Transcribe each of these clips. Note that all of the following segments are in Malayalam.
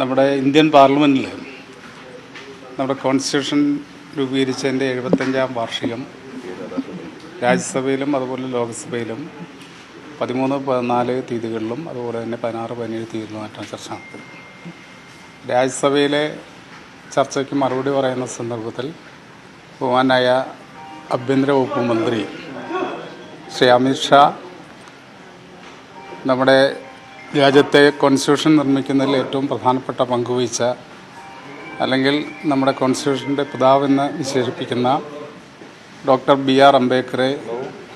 നമ്മുടെ ഇന്ത്യൻ പാർലമെന്റിൽ നമ്മുടെ കോൺസ്റ്റിറ്റ്യൂഷൻ രൂപീകരിച്ചതിന്റെ എഴുപത്തഞ്ചാം വാർഷികം രാജ്യസഭയിലും അതുപോലെ ലോക്സഭയിലും പതിമൂന്ന് പതിനാല് തീയതികളിലും അതുപോലെ തന്നെ പതിനാറ് പതിനേഴ് തീയതികളുമായിട്ടാണ് ചർച്ച നടത്തുന്നത് രാജ്യസഭയിലെ ചർച്ചയ്ക്ക് മറുപടി പറയുന്ന സന്ദർഭത്തിൽ ബഹുമാനായ ആഭ്യന്തര വകുപ്പ് മന്ത്രി ശ്രീ അമിത് ഷാ നമ്മുടെ രാജ്യത്തെ കോൺസ്റ്റിറ്റ്യൂഷൻ നിർമ്മിക്കുന്നതിൽ ഏറ്റവും പ്രധാനപ്പെട്ട പങ്കുവഹിച്ച അല്ലെങ്കിൽ നമ്മുടെ കോൺസ്റ്റിറ്റ്യൂഷന്റെ പിതാവെന്ന് വിശേഷിപ്പിക്കുന്ന ഡോക്ടർ ബി ആർ അംബേദ്കറെ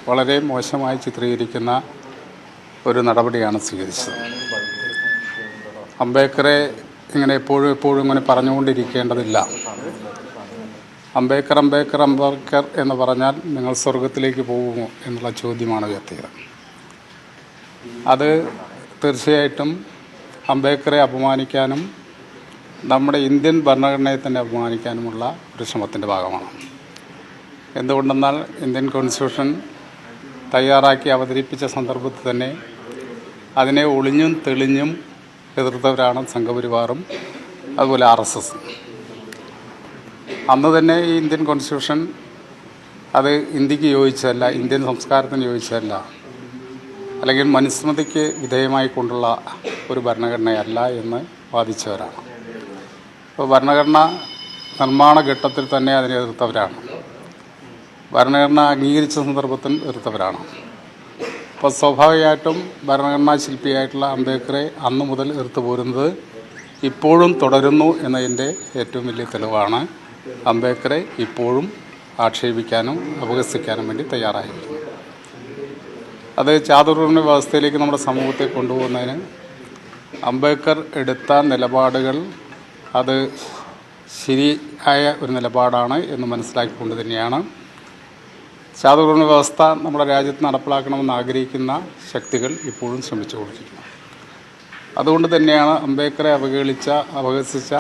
വളരെ മോശമായി ചിത്രീകരിക്കുന്ന ഒരു നടപടിയാണ് സ്വീകരിച്ചത്. അംബേദ്കറെ ഇങ്ങനെ എപ്പോഴും എപ്പോഴും ഇങ്ങനെ പറഞ്ഞുകൊണ്ടിരിക്കേണ്ടതില്ല. അംബേദ്കർ അംബേദ്കർ അംബേദ്കർ എന്ന് പറഞ്ഞാൽ നിങ്ങൾ സ്വർഗത്തിലേക്ക് പോകുമോ എന്നുള്ള ചോദ്യമാണ് ഉയർത്തിയത്. അത് തീർച്ചയായിട്ടും അംബേദ്കറെ അപമാനിക്കാനും നമ്മുടെ ഇന്ത്യൻ ഭരണഘടനയെ തന്നെ അപമാനിക്കാനുമുള്ള ഒരു ശ്രമത്തിന്റെ ഭാഗമാണ്. എന്തുകൊണ്ടെന്നാൽ ഇന്ത്യൻ കോൺസ്റ്റിറ്റ്യൂഷൻ തയ്യാറാക്കി അവതരിപ്പിച്ച സന്ദർഭത്തിൽ തന്നെ അതിനെ ഒളിഞ്ഞും തെളിഞ്ഞും എതിർത്തവരാണ് സംഘപരിവാറും അതുപോലെ ആർ എസ് എസ്. അന്ന് തന്നെ ഈ ഇന്ത്യൻ കോൺസ്റ്റിറ്റ്യൂഷൻ അത് ഇന്ത്യയ്ക്ക് യോജിച്ചതല്ല ഇന്ത്യൻ സംസ്കാരത്തിന് യോജിച്ചതല്ല. അല്ലെങ്കിൽ മനുസ്മൃതിക്ക് വിധേയമായി കൊണ്ടുള്ള ഒരു ഭരണഘടനയല്ല എന്ന് വാദിച്ചവരാണ്. അപ്പോൾ ഭരണഘടന നിർമ്മാണ ഘട്ടത്തിൽ തന്നെ അതിനെ എതിർത്തവരാണ്. ഭരണഘടന അംഗീകരിച്ച സന്ദർഭത്തിൽ എതിർത്തവരാണ്. അപ്പോൾ സ്വാഭാവികമായിട്ടും ഭരണഘടനാ ശില്പിയായിട്ടുള്ള അംബേദ്കറെ അന്ന് മുതൽ എതിർത്ത് പോരുന്നത് ഇപ്പോഴും തുടരുന്നു എന്നതിന്റെ ഏറ്റവും വലിയ തെളിവാണ് അംബേദ്കറെ ഇപ്പോഴും ആക്ഷേപിക്കാനും അപഹസിക്കാനും വേണ്ടി തയ്യാറായിരിക്കുന്നു അത് ചാതുർവർണ വ്യവസ്ഥയിലേക്ക് നമ്മുടെ സമൂഹത്തെ കൊണ്ടുപോകുന്നതിന് അംബേദ്കർ എടുത്ത നിലപാടുകൾ അത് ശരിയായ ഒരു നിലപാടാണ് എന്ന് മനസ്സിലാക്കിക്കൊണ്ട് തന്നെയാണ്. ചാതുർവർണ വ്യവസ്ഥ നമ്മുടെ രാജ്യത്ത് നടപ്പിലാക്കണമെന്ന് ആഗ്രഹിക്കുന്ന ശക്തികൾ ഇപ്പോഴും ശ്രമിച്ചു കൊണ്ടിരിക്കുന്നു. അതുകൊണ്ട് തന്നെയാണ് അംബേദ്കറെ അവഹേളിച്ച അവഹസിച്ച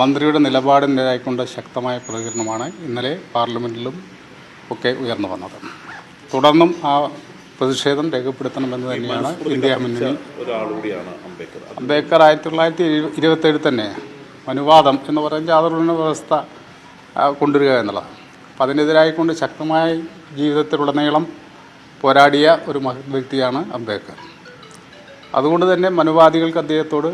മന്ത്രിയുടെ നിലപാടിനെതിരായിക്കൊണ്ട് ശക്തമായ പ്രതികരണമാണ് ഇന്നലെ പാർലമെന്റിലും ഒക്കെ ഉയർന്നു വന്നത്. തുടർന്നും ആ പ്രതിഷേധം രേഖപ്പെടുത്തണമെന്ന് തന്നെയാണ് ഇന്ത്യ മുന്നണി. അംബേദ്കർ. ആയിരത്തി തൊള്ളായിരത്തി ഇരുപത്തേഴ് തന്നെ. അനുവാദം എന്ന് പറയുന്ന ചാതുർവർണ വ്യവസ്ഥ കൊണ്ടുവരിക എന്നുള്ളതാണ്. അപ്പം അതിനെതിരായിക്കൊണ്ട് ശക്തമായ ജീവിതത്തിലുടനീളം പോരാടിയ ഒരു മഹത് വ്യക്തിയാണ് അംബേദ്കർ. അതുകൊണ്ട് തന്നെ മനുവാദികൾക്ക് അദ്ദേഹത്തോട്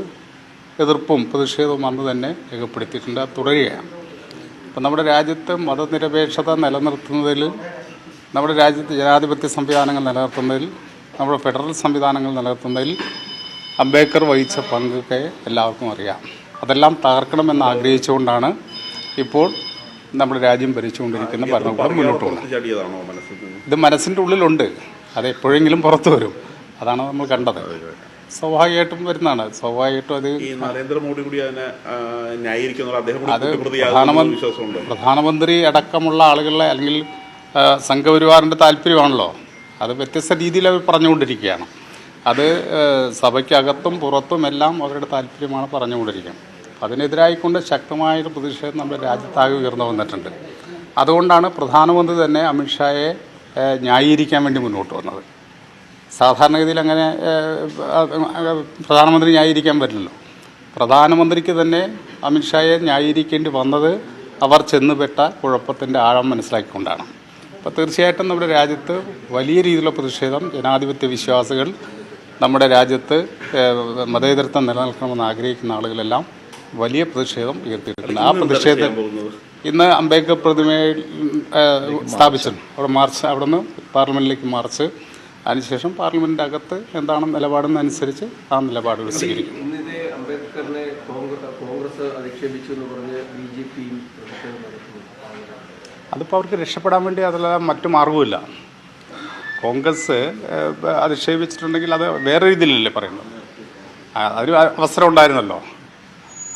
എതിർപ്പും പ്രതിഷേധവും അന്ന് തന്നെ രേഖപ്പെടുത്തിയിട്ടുണ്ട്. തുടരുകയാണ്. അപ്പം നമ്മുടെ രാജ്യത്ത് മതനിരപേക്ഷത നിലനിർത്തുന്നതിൽ നമ്മുടെ രാജ്യത്ത് ജനാധിപത്യ സംവിധാനങ്ങൾ നിലനിർത്തുന്നതിൽ നമ്മുടെ ഫെഡറൽ സംവിധാനങ്ങൾ നിലനിർത്തുന്നതിൽ അംബേദ്കർ വഹിച്ച പങ്കൊക്കെ എല്ലാവർക്കും അറിയാം. അതെല്ലാം തകർക്കണമെന്ന് ആഗ്രഹിച്ചുകൊണ്ടാണ് ഇപ്പോൾ നമ്മുടെ രാജ്യം ഭരിച്ചുകൊണ്ടിരിക്കുന്ന ഭരണകൂടം മുന്നോട്ട് പോകുന്നത്? ഇത് മനസ്സിന്റെ ഉള്ളിലുണ്ട്. അത് എപ്പോഴെങ്കിലും പുറത്തു വരും. അതാണ് നമ്മൾ കണ്ടത്. സ്വാഭാവികമായിട്ടും വരുന്നതാണ്. സ്വാഭാവികമായിട്ടും അത് നരേന്ദ്രമോദി കൂടി അതിനെ അദ്ദേഹം അത് പ്രധാനമന്ത്രി പ്രധാനമന്ത്രി അടക്കമുള്ള ആളുകളെ അല്ലെങ്കിൽ സംഘപരിവാറിന്റെ താല്പര്യമാണല്ലോ. അത് വ്യത്യസ്ത രീതിയിൽ അവർ പറഞ്ഞുകൊണ്ടിരിക്കുകയാണ്. അത് സഭയ്ക്കകത്തും പുറത്തും എല്ലാം അവരുടെ താല്പര്യമാണ് പറഞ്ഞുകൊണ്ടിരിക്കുന്നത്. അതിനെതിരായിക്കൊണ്ട് ശക്തമായൊരു പ്രതിഷേധം നമ്മുടെ രാജ്യത്താകെ ഉയർന്നു വന്നിട്ടുണ്ട്. അതുകൊണ്ടാണ് പ്രധാനമന്ത്രി തന്നെ അമിത്ഷായെ ന്യായീകരിക്കാൻ വേണ്ടി മുന്നോട്ട് വന്നത്. സാധാരണഗതിയിൽ അങ്ങനെ പ്രധാനമന്ത്രി ന്യായീകരിക്കാൻ പറ്റില്ലല്ലോ. പ്രധാനമന്ത്രിക്ക് തന്നെ അമിത്ഷായെ ന്യായീകരിക്കേണ്ടി വന്നത് അവർ ചെന്നുപെട്ട കുഴപ്പത്തിന്റെ ആഴം മനസ്സിലാക്കിക്കൊണ്ടാണ്. അപ്പോൾ തീർച്ചയായിട്ടും നമ്മുടെ രാജ്യത്ത് വലിയ രീതിയിലുള്ള പ്രതിഷേധം ജനാധിപത്യ വിശ്വാസികൾ നമ്മുടെ രാജ്യത്ത് മതേതരത്വം നിലനിൽക്കണമെന്ന് ആഗ്രഹിക്കുന്ന ആളുകളെല്ലാം വലിയ പ്രതിഷേധം ഉയർത്തിയിട്ടുണ്ട്. ആ പ്രതിഷേധം ഇന്ന് അംബേദ്കർ പ്രതിമയിൽ സ്ഥാപിച്ചിട്ടുണ്ട്. സ്ഥാപിച്ചു അവിടെ മാർച്ച് അവിടെ നിന്ന് പാർലമെന്റിലേക്ക് മാർച്ച്. അതിനുശേഷം പാർലമെന്റിന്റെ അകത്ത് എന്താണ് നിലപാടെന്ന് അനുസരിച്ച് ആ നിലപാടുകൾ സ്വീകരിക്കും. അംബേദ്കറിനെ കോൺഗ്രസ് അധിക്ഷേപിച്ചു എന്ന് പറഞ്ഞ് ബി ജെ പിയും പ്രതിഷേധം നടത്തുന്നു. അതിപ്പോൾ അവർക്ക് രക്ഷപ്പെടാൻ വേണ്ടി അതല്ലാതെ മറ്റു മാർഗവുമില്ല. കോൺഗ്രസ് അധിക്ഷേപിച്ചിട്ടുണ്ടെങ്കിൽ അത് വേറെ രീതിയിലല്ലേ പറയുന്നത്? അതൊരു അവസരം ഉണ്ടായിരുന്നല്ലോ.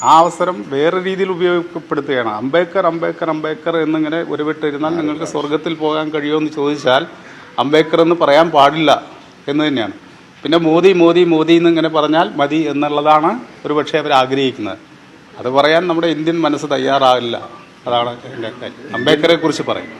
ആ അവസരം വേറെ രീതിയിൽ ഉപയോഗപ്പെടുത്തുകയാണ്. അംബേദ്കർ അംബേദ്കർ അംബേദ്കർ എന്നിങ്ങനെ ഉരുവിട്ടിരുന്നാൽ നിങ്ങൾക്ക് സ്വർഗത്തിൽ പോകാൻ കഴിയുമെന്ന് ചോദിച്ചാൽ അംബേദ്കർ എന്ന് പറയാൻ പാടില്ല എന്ന് തന്നെയാണ്. പിന്നെ മോദി മോദി മോദി എന്നിങ്ങനെ പറഞ്ഞാൽ മതി എന്നുള്ളതാണ് ഒരു പക്ഷേ അവർ ആഗ്രഹിക്കുന്നത്. അത് പറയാൻ നമ്മുടെ ഇന്ത്യൻ മനസ്സ് തയ്യാറാകില്ല അതാണ് എന്റെ അംബേദ്കറെ കുറിച്ച് പറയും.